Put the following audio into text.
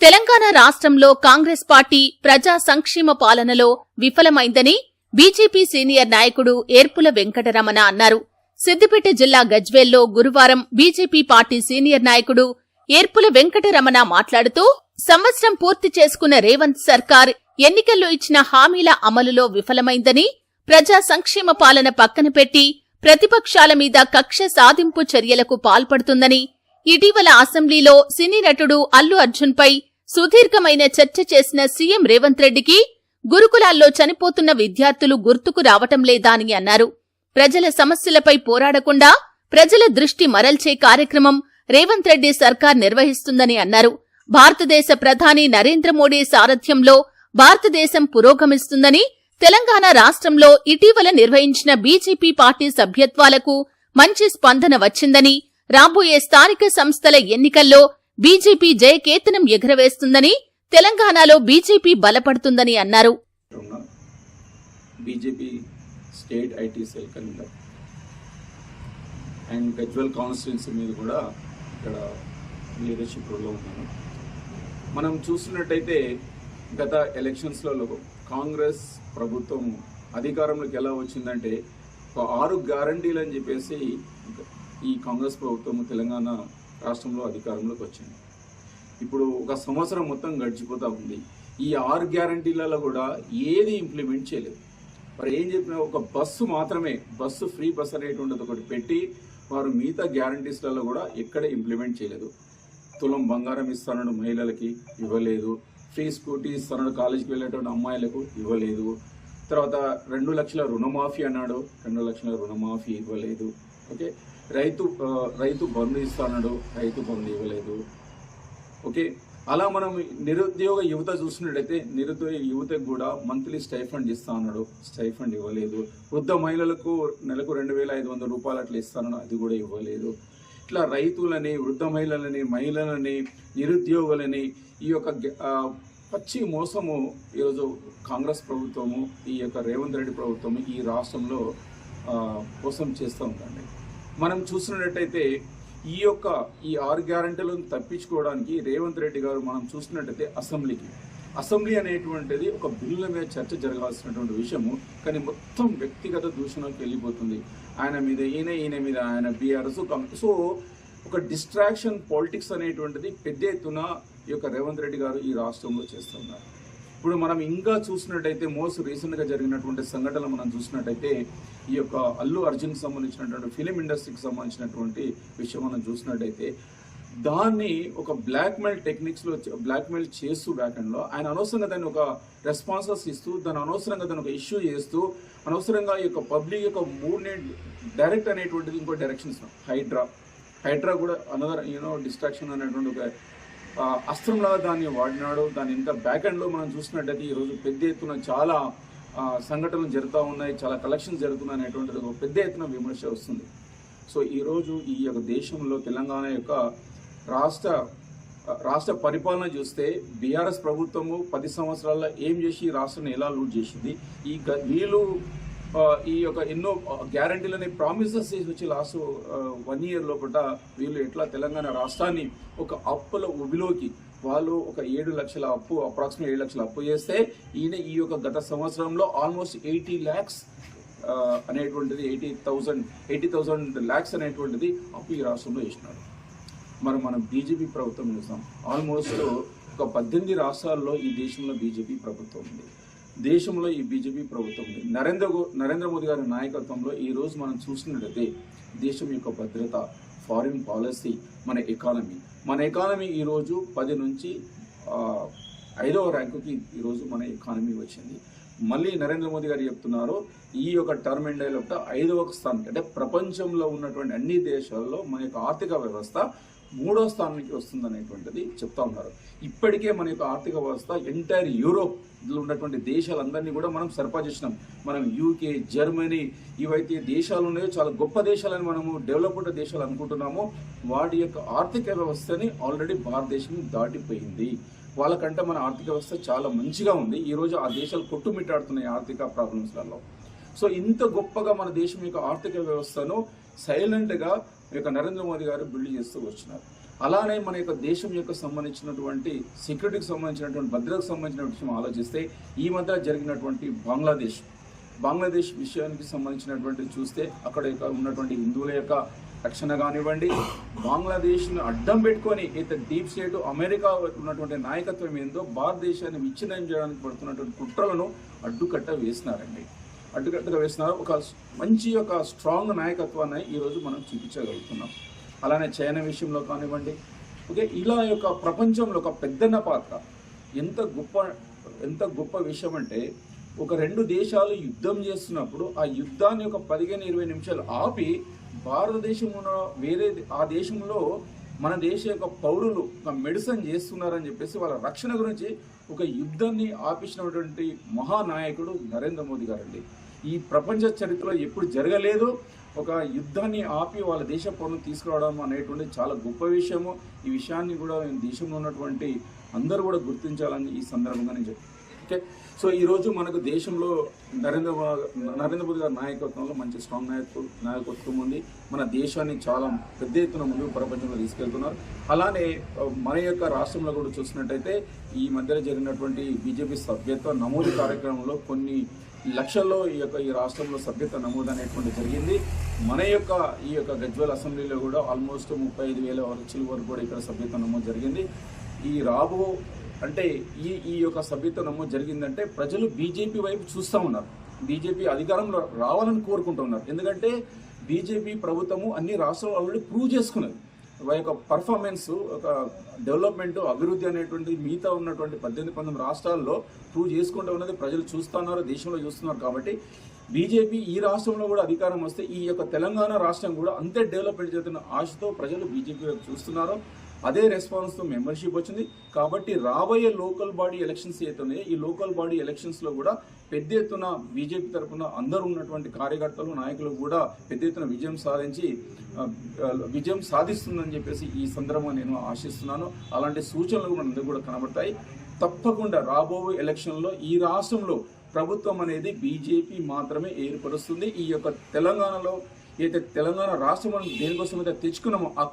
తెలంగాణ రాష్ట్రంలో కాంగ్రెస్ పార్టీ ప్రజా సంక్షేమ పాలనలో విఫలమైందని బీజేపీ సీనియర్ నాయకుడు ఏర్పుల వెంకటరమణ అన్నారు. సిద్దిపేట జిల్లా గజ్వేల్లో గురువారం బీజేపీ పార్టీ సీనియర్ నాయకుడు ఏర్పుల వెంకటరమణ మాట్లాడుతూ సంవత్సరం పూర్తి చేసుకున్న రేవంత్ సర్కార్ ఎన్నికల్లో ఇచ్చిన హామీల అమలులో విఫలమైందని ప్రజా సంక్షేమ పాలన పక్కన పెట్టి ప్రతిపక్షాల మీద కక్ష సాధింపు చర్యలకు పాల్పడుతుందని ఇటీవల అసెంబ్లీలో సినీ నటుడు అల్లు అర్జున్పై సుదీర్ఘమైన చర్చ చేసిన సీఎం రేవంత్ రెడ్డికి గురుకులాల్లో చనిపోతున్న విద్యార్థులు గుర్తుకు రావటం లేదా అని అన్నారు. ప్రజల సమస్యలపై పోరాడకుండా ప్రజల దృష్టి మరల్చే కార్యక్రమం రేవంత్ రెడ్డి సర్కార్ నిర్వహిస్తుందని అన్నారు. భారతదేశ ప్రధాని నరేంద్ర మోడీ సారథ్యంలో భారతదేశం పురోగమిస్తుందని తెలంగాణ రాష్ట్రంలో ఇటీవల నిర్వహించిన బీజేపీ పార్టీ సభ్యత్వాలకు మంచి స్పందన వచ్చిందని రాబోయే స్థానిక సంస్థల ఎన్నికల్లో బీజేపీ జయకేతనం ఎగురవేస్తుందని తెలంగాణలో బీజేపీ బలపడుతుందని అన్నారు. BJP state IT cell convener and Gajwel constituency మీద కూడా ఇక్కడ లీడర్షిప్ రోల్లో ఉన్నాను. మనం చూస్తున్నట్టయితే గత ఎలక్షన్స్లలో కాంగ్రెస్ ప్రభుత్వం అధికారంలోకి ఎలా వచ్చిందంటే ఒక ఆరు గ్యారంటీలు అని చెప్పేసి ఈ కాంగ్రెస్ ప్రభుత్వం తెలంగాణ రాష్ట్రంలో అధికారంలోకి వచ్చింది. ఇప్పుడు ఒక సంవత్సరం మొత్తం గడిచిపోతూ ఉంది. ఈ ఆరు గ్యారంటీలలో కూడా ఏది ఇంప్లిమెంట్ చేయలేదు. మరి ఏం చెప్పినా ఒక బస్సు మాత్రమే బస్సు ఫ్రీ బస్ అనేటువంటిది ఒకటి పెట్టి వారు మిగతా గ్యారంటీస్లలో కూడా ఎక్కడ ఇంప్లిమెంట్ చేయలేదు. తులం బంగారం ఇస్తానడు మహిళలకి ఇవ్వలేదు. ఫ్రీ స్కూటీ ఇస్తానడు కాలేజీకి వెళ్ళేటువంటి అమ్మాయిలకు ఇవ్వలేదు. తర్వాత రెండు లక్షల రుణమాఫీ అన్నాడు. రెండు లక్షల రుణమాఫీ ఇవ్వలేదు. ఓకే? రైతు రైతు బంధు ఇస్తానడు రైతు బంధు ఇవ్వలేదు. ఓకే? అలా మనం నిరుద్యోగ యువత చూసినట్టయితే నిరుద్యోగ యువతకు కూడా మంత్లీ స్టైఫండ్ ఇస్తా అన్నాడు స్టైఫండ్ ఇవ్వలేదు. వృద్ధ మహిళలకు నెలకు రెండు వేల ఐదు వందల రూపాయలు అట్లా ఇస్తానడు అది కూడా ఇవ్వలేదు. ఇట్లా రైతులని వృద్ధ మహిళలని మహిళలని నిరుద్యోగులని ఈ యొక్క పచ్చి మోసము ఈరోజు కాంగ్రెస్ ప్రభుత్వము ఈ యొక్క రేవంత్ రెడ్డి ప్రభుత్వము ఈ రాష్ట్రంలో మోసం చేస్తూ ఉందండి. మనం చూసినట్టయితే ఈ యొక్క ఈ ఆరు గ్యారంటీలను తప్పించుకోవడానికి రేవంత్ రెడ్డి గారు మనం చూసినట్టయితే అసెంబ్లీకి. అసెంబ్లీ అనేటువంటిది ఒక బిల్లుల మీద చర్చ జరగాల్సినటువంటి విషయము కానీ మొత్తం వ్యక్తిగత దూషణకు వెళ్ళిపోతుంది. ఆయన మీద ఈయన ఈయన మీద ఆయన బీఆర్ఎస్ సో ఒక డిస్ట్రాక్షన్ పాలిటిక్స్ అనేటువంటిది పెద్ద ఎత్తున ఈ యొక్క రేవంత్ రెడ్డి గారు ఈ రాష్ట్రంలో చేస్తున్నారు. ఇప్పుడు మనం ఇంకా చూసినట్టయితే మోస్ట్ రీసెంట్గా జరిగినటువంటి సంఘటనలు మనం చూసినట్టయితే ఈ యొక్క అల్లు అర్జున్కి సంబంధించినటువంటి ఫిలిం ఇండస్ట్రీకి సంబంధించినటువంటి విషయం మనం చూసినట్టయితే దాన్ని ఒక బ్లాక్ మెయిల్ టెక్నిక్స్లో బ్లాక్ మెయిల్ చేస్తూ బ్యాకెండ్లో ఆయన అనవసరంగా దాన్ని ఒక రెస్పాన్సెస్ ఇస్తూ దాన్ని అనవసరంగా దాన్ని ఒక ఇష్యూ చేస్తూ అనవసరంగా ఈ యొక్క పబ్లిక్ యొక్క మూడ్ని డైరెక్ట్ అనేటువంటిది ఇంకో డైరెక్షన్ ఇస్తున్నాం. హైడ్రా హైడ్రా కూడా అనదర్ యూనో డిస్ట్రాక్షన్ అనేటువంటి ఒక అస్త్రంలాగా దాన్ని వాడినాడు. దాని ఇంత బ్యాక్ ఎండ్లో మనం చూసినట్టయితే ఈరోజు పెద్ద ఎత్తున చాలా సంఘటనలు జరుగుతూ ఉన్నాయి. చాలా కలెక్షన్స్ జరుగుతున్నాయి అనేటువంటిది ఒక పెద్ద ఎత్తున విమర్శ వస్తుంది. సో ఈరోజు ఈ యొక్క దేశంలో తెలంగాణ యొక్క రాష్ట్ర రాష్ట్ర పరిపాలన చూస్తే బీఆర్ఎస్ ప్రభుత్వము పది సంవత్సరాల్లో ఏం చేసి రాష్ట్రాన్ని ఎలా లూట్ చేసింది? ఈ వీళ్ళు ఈ యొక్క ఎన్నో గ్యారంటీలని ప్రామిసెస్ చేసి వచ్చి లాస్ట్ వన్ ఇయర్ లోపల వీళ్ళు ఎట్లా తెలంగాణ రాష్ట్రాన్ని ఒక అప్పుల ఉబిలోకి వాళ్ళు ఒక ఏడు లక్షల అప్పు అప్రాక్సిమేట్ ఏడు లక్షల అప్పు చేస్తే ఈయన ఈ యొక్క గత సంవత్సరంలో ఆల్మోస్ట్ ఎయిటీ ల్యాక్స్ అనేటువంటిది eighty thousand eighty thousand lakhs అనేటువంటిది అప్పు ఈ రాష్ట్రంలో వేసినాడు మరి మనం బీజేపీ ప్రభుత్వం చూసాం. ఆల్మోస్ట్ ఒక పద్దెనిమిది రాష్ట్రాల్లో ఈ దేశంలో బీజేపీ ప్రభుత్వం ఉంది. దేశంలో ఈ బీజేపీ ప్రభుత్వం ఉంది. నరేంద్ర గో- నరేంద్ర మోదీ గారి నాయకత్వంలో ఈరోజు మనం చూసినట్లయితే దేశం యొక్క భద్రత ఫారిన్ పాలసీ మన ఎకానమీ మన ఎకానమీ ఈరోజు పది నుంచి ఐదవ ర్యాంకుకి ఈరోజు మన ఎకానమీ వచ్చింది. మళ్ళీ నరేంద్ర మోదీ గారు చెప్తున్నారు ఈ యొక్క టర్మ్ ఎండ్ అయ్యేట ఐదవ స్థానం అంటే ప్రపంచంలో ఉన్నటువంటి అన్ని దేశాల్లో మన యొక్క ఆర్థిక వ్యవస్థ మూడో స్థానానికి వస్తుంది అనేటువంటిది చెప్తా ఉన్నారు. ఇప్పటికే మన యొక్క ఆర్థిక వ్యవస్థ ఎంటైర్ యూరోప్లో ఉన్నటువంటి దేశాలందరినీ కూడా మనం సరఫరా చేసినాం. మనం యూకే జర్మనీ ఇవైతే దేశాలు ఉన్నాయో చాలా గొప్ప దేశాలని మనము డెవలప్డ్ దేశాలు అనుకుంటున్నామో వాటి యొక్క ఆర్థిక వ్యవస్థని ఆల్రెడీ భారతదేశం దాటిపోయింది. వాళ్ళకంటే మన ఆర్థిక వ్యవస్థ చాలా మంచిగా ఉంది. ఈరోజు ఆ దేశాలు కొట్టుమిట్టాడుతున్నాయి ఆర్థిక ప్రాబ్లమ్స్లలో సో ఇంత గొప్పగా మన దేశం యొక్క ఆర్థిక వ్యవస్థను సైలెంట్గా యొక్క నరేంద్ర మోదీ గారు బిల్డ్ చేస్తూ వచ్చినారు. అలానే మన యొక్క దేశం యొక్క సంబంధించినటువంటి సెక్యూరిటీకి సంబంధించినటువంటి భద్రతకు సంబంధించిన విషయం ఆలోచిస్తే ఈ మధ్య జరిగినటువంటి బంగ్లాదేశ్ బంగ్లాదేశ్ విషయానికి సంబంధించినటువంటి చూస్తే అక్కడ యొక్క ఉన్నటువంటి హిందువుల యొక్క రక్షణ కానివ్వండి బంగ్లాదేశ్ను అడ్డం పెట్టుకొని ఇతర డీప్ స్టేట్ అమెరికా ఉన్నటువంటి నాయకత్వం ఏందో భారతదేశాన్ని విచ్ఛిన్నం చేయడానికి పడుతున్నటువంటి కుట్రలను అడ్డుకట్ట వేసినారండి. అడ్డుకట్టగా వేస్తున్నారు. ఒక మంచి ఒక స్ట్రాంగ్ నాయకత్వాన్ని ఈరోజు మనం చూపించగలుగుతున్నాం. అలానే చైనా విషయంలో కానివ్వండి. ఓకే ఇలా యొక్క ప్రపంచంలో ఒక పెద్దన్న పాత్ర. ఎంత గొప్ప ఎంత గొప్ప విషయం అంటే ఒక రెండు దేశాలు యుద్ధం చేస్తున్నప్పుడు ఆ యుద్ధాన్ని ఒక పదిహేను ఇరవై నిమిషాలు ఆపి భారతదేశం ఉన్న వేరే ఆ దేశంలో మన దేశ యొక్క పౌరులు ఒక మెడిసిన్ చేస్తున్నారని చెప్పేసి వాళ్ళ రక్షణ గురించి ఒక యుద్ధాన్ని ఆపించినటువంటి మహానాయకుడు నరేంద్ర మోదీ గారండి. ఈ ప్రపంచ చరిత్రలో ఎప్పుడు జరగలేదు. ఒక యుద్ధాన్ని ఆపి వాళ్ళ దేశ పౌరులను తీసుకురావడం అనేటువంటి చాలా గొప్ప విషయము. ఈ విషయాన్ని కూడా దేశంలో ఉన్నటువంటి అందరూ కూడా గుర్తించాలని ఈ సందర్భంగా నేను చెప్తాను ఓకే. సో ఈరోజు మనకు దేశంలో నరేంద్ర నరేంద్ర మోదీ గారి నాయకత్వంలో మంచి స్ట్రాంగ్ నాయకు నాయకత్వం ఉంది. మన దేశాన్ని చాలా పెద్ద ఎత్తున ముందుకు ప్రపంచంలో తీసుకెళ్తున్నారు. అలానే మన యొక్క రాష్ట్రంలో కూడా చూసినట్టయితే ఈ మధ్యలో జరిగినటువంటి బీజేపీ సభ్యత్వ నమోదు కార్యక్రమంలో కొన్ని లక్షల్లో ఈ యొక్క ఈ రాష్ట్రంలో సభ్యత నమోదు అనేటువంటి జరిగింది. మన యొక్క ఈ యొక్క గజ్వల్ అసెంబ్లీలో కూడా ఆల్మోస్ట్ ముప్పై ఐదు వేల వరకు వరకు కూడా ఇక్కడ సభ్యత్వ నమోదు జరిగింది. ఈ రాబో అంటే ఈ ఈ యొక్క సభ్యత్వ నమోదు జరిగిందంటే ప్రజలు బీజేపీ వైపు చూస్తూ ఉన్నారు. బీజేపీ అధికారంలో రావాలని కోరుకుంటున్నారు ఎందుకంటే బీజేపీ ప్రభుత్వము అన్ని రాష్ట్రాలు ఆల్రెడీ ప్రూవ్ చేసుకున్నది. వారి యొక్క పర్ఫార్మెన్స్ ఒక డెవలప్మెంట్ అభివృద్ధి అనేటువంటి మిగతా ఉన్నటువంటి పద్దెనిమిది పంతొమ్మిది రాష్ట్రాల్లో ప్రూవ్ చేసుకుంటూ ఉన్నది ప్రజలు చూస్తున్నారు దేశంలో చూస్తున్నారు కాబట్టి బీజేపీ ఈ రాష్ట్రంలో కూడా అధికారం వస్తే ఈ యొక్క తెలంగాణ రాష్ట్రం కూడా అంతే డెవలప్మెంట్ చేస్తున్న ఆశతో ప్రజలు బీజేపీ వైపు చూస్తున్నారు. అదే రెస్పాన్స్తో మెంబర్షిప్ వచ్చింది. కాబట్టి రాబోయే లోకల్ బాడీ ఎలక్షన్స్ అయితే ఈ లోకల్ బాడీ ఎలక్షన్స్లో కూడా పెద్ద ఎత్తున బీజేపీ తరఫున అందరూ ఉన్నటువంటి కార్యకర్తలు నాయకులు కూడా పెద్ద ఎత్తున విజయం సాధించి విజయం సాధిస్తుందని చెప్పేసి ఈ సందర్భంగా నేను ఆశిస్తున్నాను. అలాంటి సూచనలు కూడా అందరూ కూడా కనబడతాయి. తప్పకుండా రాబోయే ఎలక్షన్లో ఈ రాష్ట్రంలో ప్రభుత్వం అనేది బీజేపీ మాత్రమే ఏర్పరుస్తుంది. ఈ యొక్క తెలంగాణలో అయితే తెలంగాణ రాష్ట్రం మనం దేనికోసం అయితే తెచ్చుకున్నామో ఆ